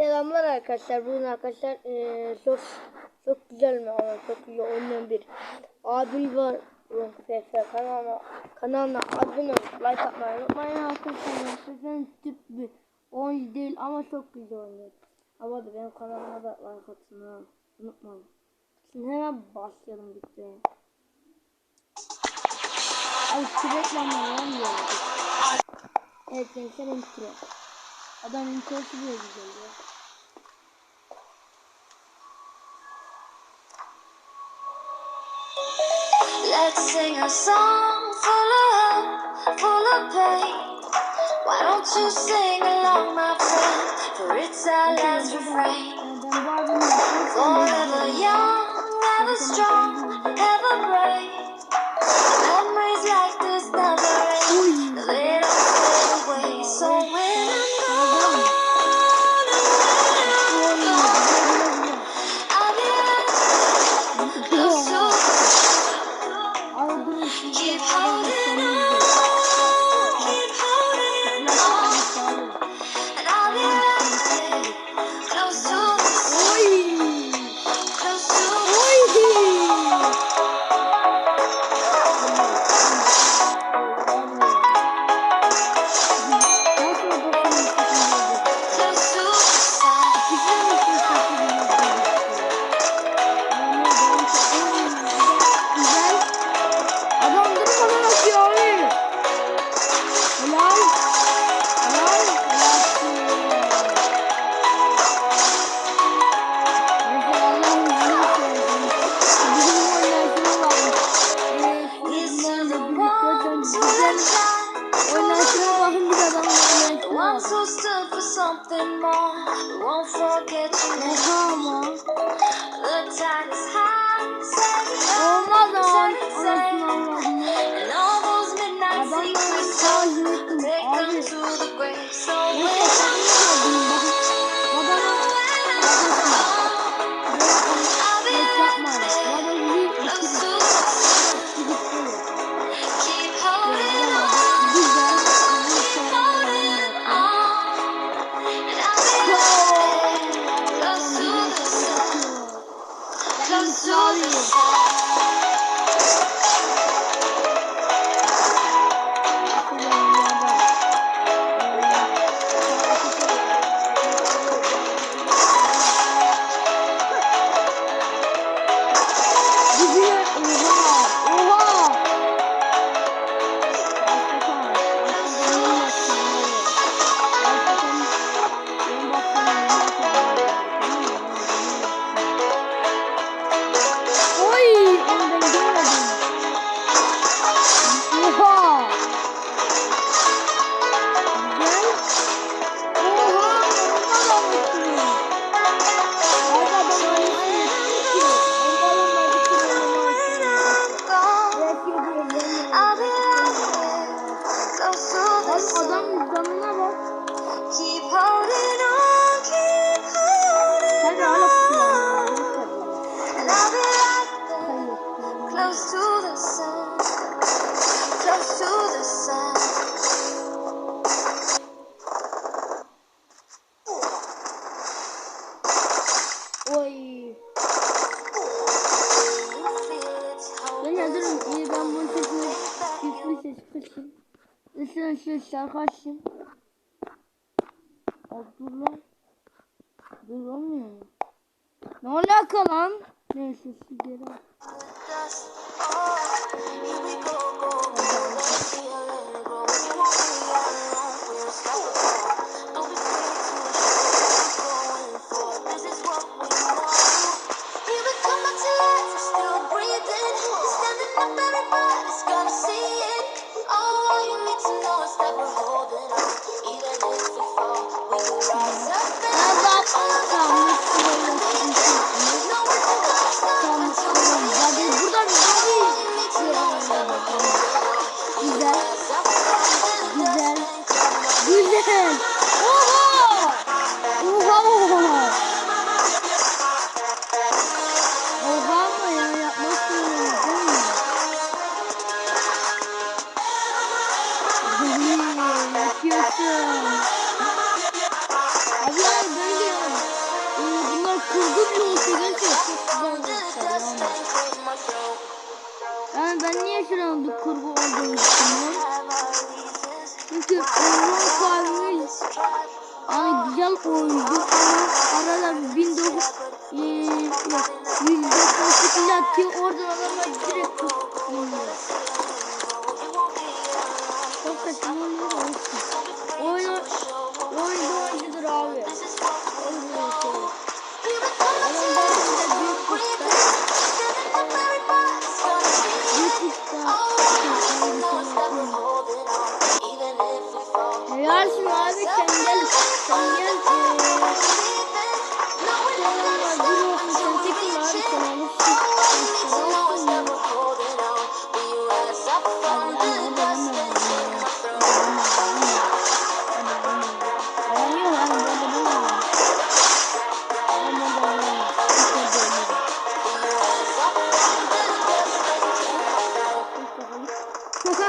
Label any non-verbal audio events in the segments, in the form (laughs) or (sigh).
Selamlar arkadaşlar. Bugün arkadaşlar eee, çok çok güzel mi ama çok iyi oynayan bir abim var. FF kanalına kanalına abone olup like atmayı unutmayın arkadaşlar. Sizden tip bir oyuncu değil ama çok güzel oynuyor. Ama da benim kanalıma da like atın. Unutmayın. Şimdi hemen başlayalım videoya. Ay reklamlar olmuyor. Evet gençler intro. Adam introsu bile güzel ya. Let's sing a song full of hope, full of pain. Why don't you sing along, my friend? For it's our last refrain. Ben bu albümü yapıyorum. Forever young, ever strong, Keep holding güzel. Oyundan şuna bakın bir adam oyundan şuna ama. Olmaz ama anasını anladım. Adam sadece yuttum abi. Sun. Adam canına bak. Keep holding on, keep holding on. And I'll be right there, close to the sun. Close to the sun. Ben yazarım. İyi ben bunun sesini güçlü şu şarkı açayım. Abdullah. Dur olmuyor mu? Ne alaka lan? Neyse. Dust. Oh, oyuncu ama arada 1900 ee, yok 198 atıyor oradan adamlar direkt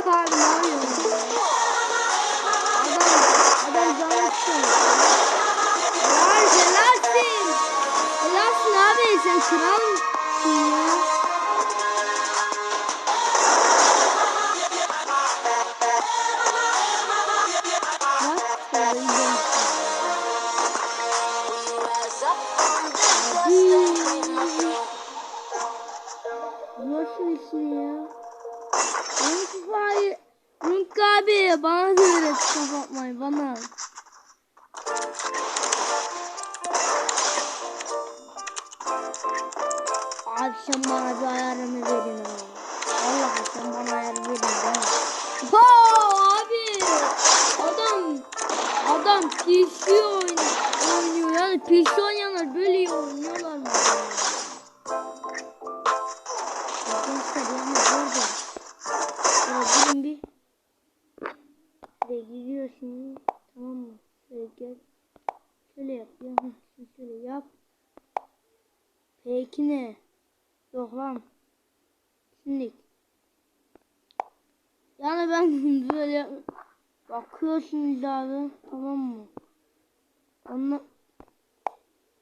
Sokak abi yapıyorsun? Adam, adam canı sıkıyor. Helal, helalsin. Helalsin abi, sen ya. Bak, şöyle gidelim. Nasıl işin ya? Runk abi, bana da öğret kapatmayı bana. Abi sen bana bir ayarını verin abi. Vallahi sen bana ayar verin mi? Ha abi! Adam adam PC oynuyor, oynuyor yani PC oynayanlar E D2 ne? Yok lan. Şimdi. Yani ben (laughs) böyle bakıyorsunuz abi. Tamam mı? Anla.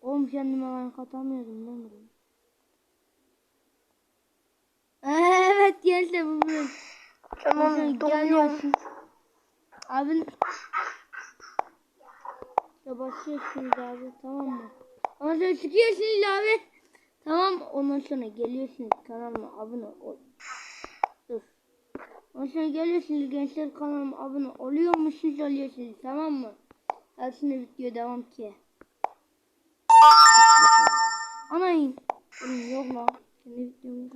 Oğlum kendime lan katamıyorum lan buraya. Evet geldi bu bölüm. Tamam donuyorum. Abi ya basıyorsunuz abi tamam mı? Ama sen çıkıyorsunuz abi. Tamam ondan sonra geliyorsunuz kanalıma abone ol. Dur. Ondan sonra geliyorsunuz gençler kanalıma abone oluyor musunuz oluyorsunuz tamam mı? Hadi şimdi video devam ki. Anayın. Oğlum yok lan. Kendi videomu.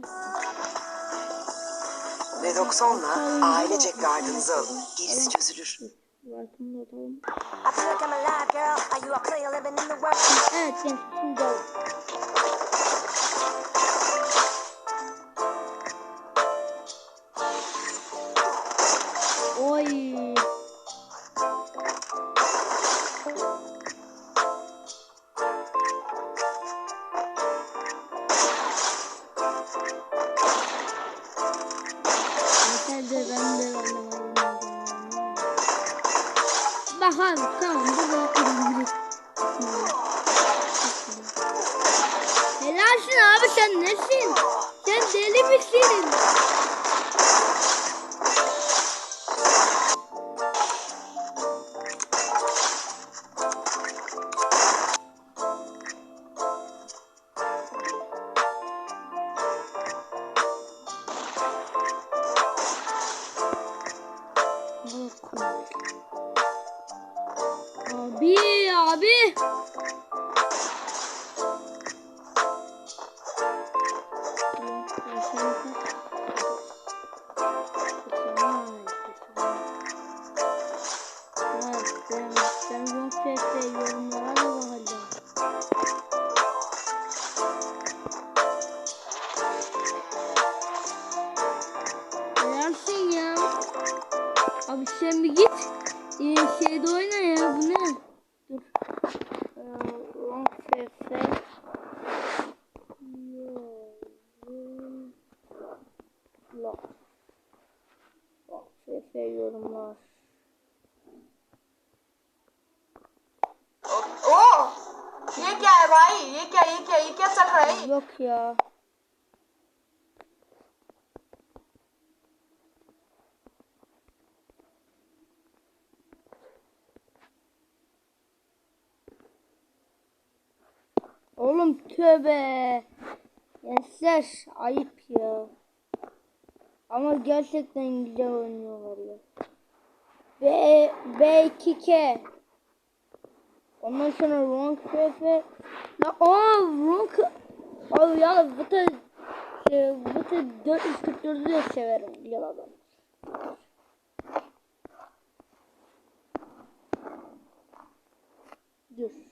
Ve 90'la ailecek gardınızı alın. Gerisi çözülür. Like'ımı da atalım. I feel like I'm alive, girl. Are you a player living in the world? Evet gençler nesin? Sen deli misin? Abi abi. sen bir git. Ee, şeyde oyna ya bu ne? Dur. Long FF. Long. Long FF yorumlar. Oh! Ye kya hai bhai? Ye kya? Yok ya. Gençler ayıp ya. Ama gerçekten güzel oynuyorlar ya. B, B2K. Ondan sonra Ronk FF. La aa Ronk. Abi ya bu da bu da 444'ü de severim adam. Dur.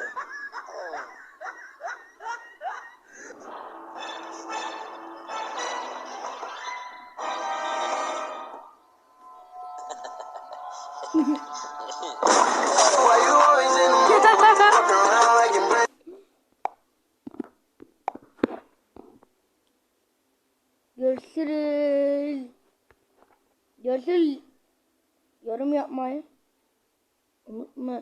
Görüşürüz. Görüşürüz. Yorum yapmayı unutma.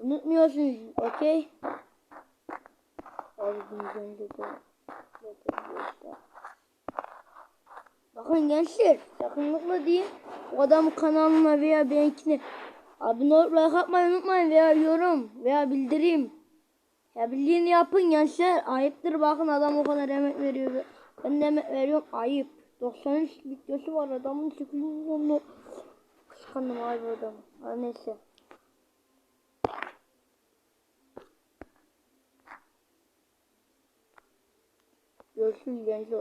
Unutmuyorsunuz, okey? Bakın gençler, sakın unutma diyeyim. O adamın kanalına veya benimkine abone olup like atmayı unutmayın veya yorum veya bildirim. Ya bildiğini yapın gençler. Ayıptır bakın adam o kadar emek veriyor. Ben de emek veriyorum. Ayıp. 93 videosu var adamın 800 onu kıskandım abi adam. Ha, neyse. Görüşürüz gençler.